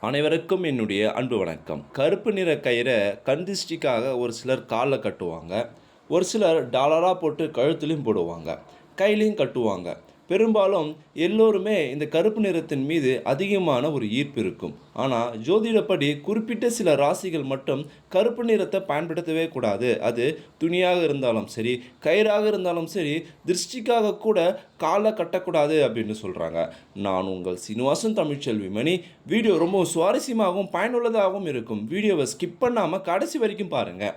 அனைவருக்கும் என்னுடைய அன்பு வணக்கம். கருப்பு நிற கயிறை கந்திஷ்டிக்காக ஒரு சிலர் காலில் கட்டுவாங்க. ஒரு சிலர் டாலராக போட்டு கழுத்துலையும் போடுவாங்க. கையிலையும் கட்டுவாங்க. பெரும்பாலும் எல்லோருமே இந்த கருப்பு நிறத்தின் மீது அதிகமான ஒரு ஈர்ப்பு இருக்கும். ஆனால் ஜோதிடப்படி குறிப்பிட்ட சில ராசிகள் மட்டும் கருப்பு நிறத்தை பயன்படுத்தவே கூடாது. அது துணியாக இருந்தாலும் சரி கயிறாக இருந்தாலும் சரி திருஷ்டிக்காக கூட காலை கட்டக்கூடாது அப்படின்னு சொல்கிறாங்க நான் உங்கள் சீனிவாசன் தமிழ்ச்செல்வி மணி. வீடியோ ரொம்ப சுவாரஸ்யமாகவும் பயனுள்ளதாகவும் இருக்கும். வீடியோவை ஸ்கிப் பண்ணாமல் கடைசி வரைக்கும் பாருங்கள்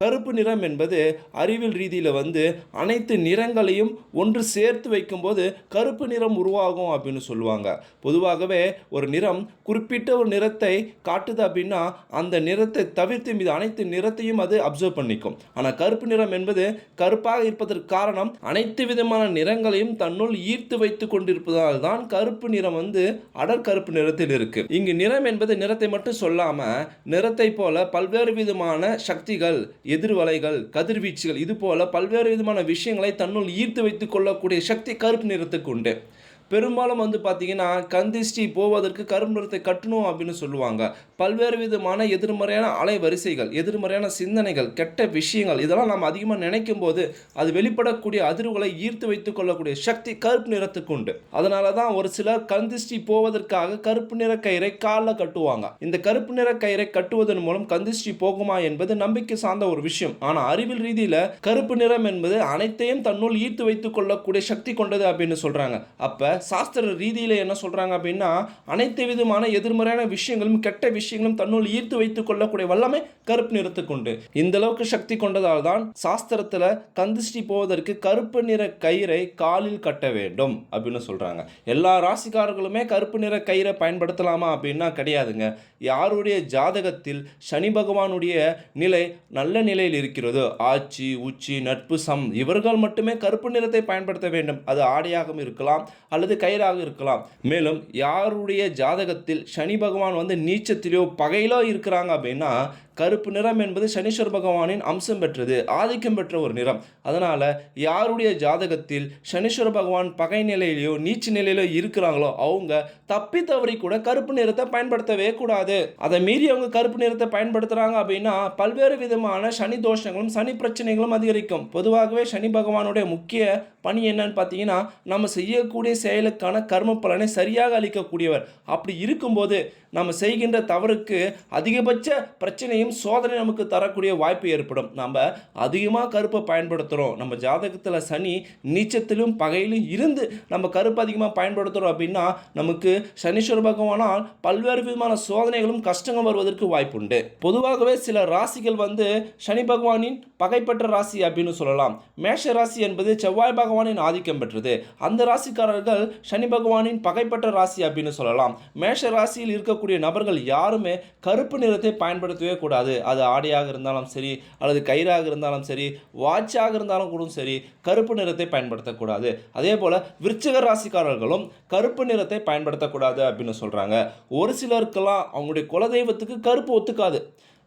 கருப்பு நிறம் என்பது அறிவியல் ரீதியில் வந்து அனைத்து நிறங்களையும் ஒன்று சேர்த்து வைக்கும்போது கருப்பு நிறம் உருவாகும் அப்படின்னு சொல்லுவாங்க. பொதுவாகவே ஒரு நிறம் குறிப்பிட்ட ஒரு நிறத்தை காட்டுது அப்படின்னா அந்த நிறத்தை தவிர்த்து மீது அனைத்து நிறத்தையும் அது அப்சர்வ் பண்ணிக்கும். ஆனால் கருப்பு நிறம் என்பது கருப்பாக இருப்பதற்கு காரணம் அனைத்து விதமான நிறங்களையும் தன்னுள் ஈர்த்து வைத்து கொண்டிருப்பதால் தான் கருப்பு நிறம் வந்து அடர் கருப்பு நிறத்தில் இருக்கு. இங்கு நிறம் என்பது நிறத்தை மட்டும் சொல்லாமல் நிறத்தை போல பல்வேறு விதமான சக்திகள் எதிர்வலைகள் கதிர்வீச்சுகள் இது போல பல்வேறு விதமான விஷயங்களை தன்னுள் ஈர்த்து வைத்து கொள்ளக்கூடிய சக்தி கருப்பு நிறத்துக்கு உண்டு. பெரும்பாலும் வந்து பார்த்தீங்கன்னா கந்திஷ்டி போவதற்கு கருப்பு நிறத்தை கட்டணும் அப்படின்னு சொல்லுவாங்க. பல்வேறு விதமான எதிர்மறையான அலைவரிசைகள் எதிர்மறையான சிந்தனைகள் கெட்ட விஷயங்கள் இதெல்லாம் நம்ம அதிகமாக நினைக்கும் போது அது வெளிப்படக்கூடிய அதிர்வுகளை ஈர்த்து வைத்துக் கொள்ளக்கூடிய சக்தி கருப்பு நிறத்துக்கு உண்டு. அதனால தான் ஒரு சிலர் கந்திஷ்டி போவதற்காக கருப்பு நிற கயிறை காலில் கட்டுவாங்க. இந்த கருப்பு நிற கயிறை கட்டுவதன் மூலம் கந்திஷ்டி போகுமா என்பது நம்பிக்கை சார்ந்த ஒரு விஷயம். ஆனால் அறிவியல் ரீதியில் கருப்பு நிறம் என்பது அனைத்தையும் தன்னுள் ஈர்த்து வைத்துக் கொள்ளக்கூடிய சக்தி கொண்டது அப்படின்னு சொல்கிறாங்க அப்போ சாஸ்திர ரீதியில் என்ன சொல்றாங்க அப்படின்னா அனைத்து விதமான எதிர்மறையான விஷயங்களும் கெட்ட விஷயங்களும் தன்னுள் ஈர்த்து வைத்துக் கொள்ளக்கூடிய வல்லமை கருப்பு நிறத்துக்கு உண்டு. இந்த அளவுக்கு சக்தி கொண்டதால் தான் சாஸ்திரத்தில் கந்திஷ்டி போவதற்கு கருப்பு நிற கயிறை காலில் கட்ட வேண்டும் அப்படின்னு சொல்றாங்க. எல்லா ராசிக்காரர்களுமே கருப்பு நிற கயிறை பயன்படுத்தலாமா அப்படின்னா கிடையாதுங்க. யாருடைய ஜாதகத்தில் சனி பகவானுடைய நிலை நல்ல நிலையில் இருக்கிறதோ ஆட்சி உச்சி நட்பு சம் இவர்கள் மட்டுமே கருப்பு நிறத்தை பயன்படுத்த வேண்டும். அது ஆடையாகவும் இருக்கலாம் அல்லது கயிறாக இருக்கலாம். மேலும் யாருடைய ஜாதகத்தில் சனி பகவான் வந்து நீச்சத்திலோ பகையிலோ இருக்கிறாங்க அப்படின்னா கருப்பு நிறம் என்பது சனீஸ்வர பகவானின் அம்சம் பெற்றது ஆதிக்கம் பெற்ற ஒரு நிறம். அதனால் யாருடைய ஜாதகத்தில் சனீஸ்வர பகவான் பகை நிலையிலையோ நீச்சு நிலையிலோ இருக்கிறாங்களோ அவங்க தப்பி தவறி கூட கருப்பு நிறத்தை பயன்படுத்தவே கூடாது. அதை மீறி அவங்க கருப்பு நிறத்தை பயன்படுத்துகிறாங்க அப்படின்னா பல்வேறு விதமான சனி தோஷங்களும் சனி பிரச்சனைகளும் அதிகரிக்கும். பொதுவாகவே சனி பகவானுடைய முக்கிய பணி என்னன்னு பார்த்தீங்கன்னா நம்ம செய்யக்கூடிய செயலுக்கான கர்ம பலனை சரியாக அளிக்கக்கூடியவர். அப்படி இருக்கும்போது நம்ம செய்கின்ற தவறுக்கு அதிகபட்ச பிரச்சனையும் சோதனை நமக்கு தரக்கூடிய வாய்ப்பு ஏற்படும். நம்ம அதிகமாக கருப்பை பயன்படுத்துகிறோம் நம்ம ஜாதகத்தில் சனி நீச்சத்திலும் பகையிலும் இருந்து நம்ம கருப்பு அதிகமாக பயன்படுத்துகிறோம் அப்படின்னா நமக்கு சனீஸ்வர பகவானால் பல்வேறு விதமான சோதனைகளும் கஷ்டங்கள் வருவதற்கு வாய்ப்புண்டு. பொதுவாகவே சில ராசிகள் வந்து சனி பகவானின் பகைப்பற்ற ராசி அப்படின்னு சொல்லலாம். மேஷ ராசி என்பது செவ்வாய் பகவானின் ஆதிக்கம் பெற்றது. அந்த ராசிக்காரர்கள் சனி பகவானின் பகைப்பற்ற ராசி அப்படின்னு சொல்லலாம். மேஷ ராசியில் இருக்கக்கூடிய நபர்கள் யாருமே கருப்பு நிறத்தை பயன்படுத்தவே கூடாது. அது ஆடையாக இருந்தாலும் சரி அல்லது கயிறாக இருந்தாலும் சரி வாட்சாக இருந்தாலும் கூட சரி கருப்பு நிறத்தை பயன்படுத்தக்கூடாது. அதே போல் விருச்சிக ராசிக்காரர்களும் கருப்பு நிறத்தை பயன்படுத்தக்கூடாது அப்படின்னு சொல்கிறாங்க ஒரு சிலருக்கெல்லாம் அவங்களுடைய குலதெய்வத்துக்கு கருப்பு ஒத்துக்காது.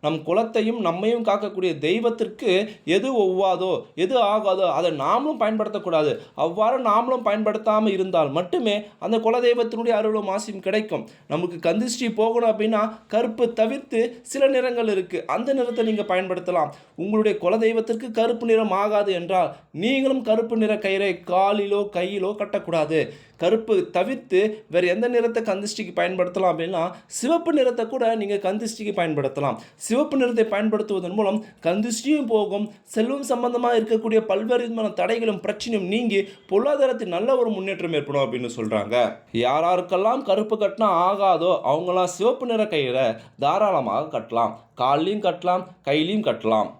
நம் குலத்தையும் நம்மையும் காக்கக்கூடிய தெய்வத்திற்கு எது ஒவ்வாதோ எது ஆகாதோ அதை நாமளும் பயன்படுத்தக்கூடாது. அவ்வாறு நாமளும் பயன்படுத்தாமல் இருந்தால் மட்டுமே அந்த குலதெய்வத்தினுடைய அருளும் ஆசையும் கிடைக்கும். நமக்கு கந்திஷ்டி போகணும் அப்படின்னா கருப்பு தவிர்த்து சில நிறங்கள் இருக்குது அந்த நிறத்தை நீங்கள் பயன்படுத்தலாம். உங்களுடைய குலதெய்வத்திற்கு கருப்பு நிறம் ஆகாது என்றால் நீங்களும் கருப்பு நிற கயிறை காலிலோ கையிலோ கட்டக்கூடாது. கருப்பு தவிர்த்து வேறு எந்த நிறத்தை கந்திஷ்டிக்கு பயன்படுத்தலாம் அப்படின்னா சிவப்பு நிறத்தை கூட நீங்கள் கந்திஷ்டிக்கு பயன்படுத்தலாம். சிவப்பு நிறத்தை பயன்படுத்துவதன் மூலம் கந்திஷ்டியும் போகும் செல்வம் சம்பந்தமாக இருக்கக்கூடிய பல்வேறு விதமான தடைகளும் பிரச்சனையும் நீங்கி பொருளாதாரத்தில் நல்ல ஒரு முன்னேற்றம் ஏற்படும் அப்படின்னு சொல்கிறாங்க யாராருக்கெல்லாம் கருப்பு கட்டினா ஆகாதோ அவங்களாம் சிவப்பு நிற கயிறை தாராளமாக கட்டலாம். கால்லையும் கட்டலாம் கையிலையும் கட்டலாம்.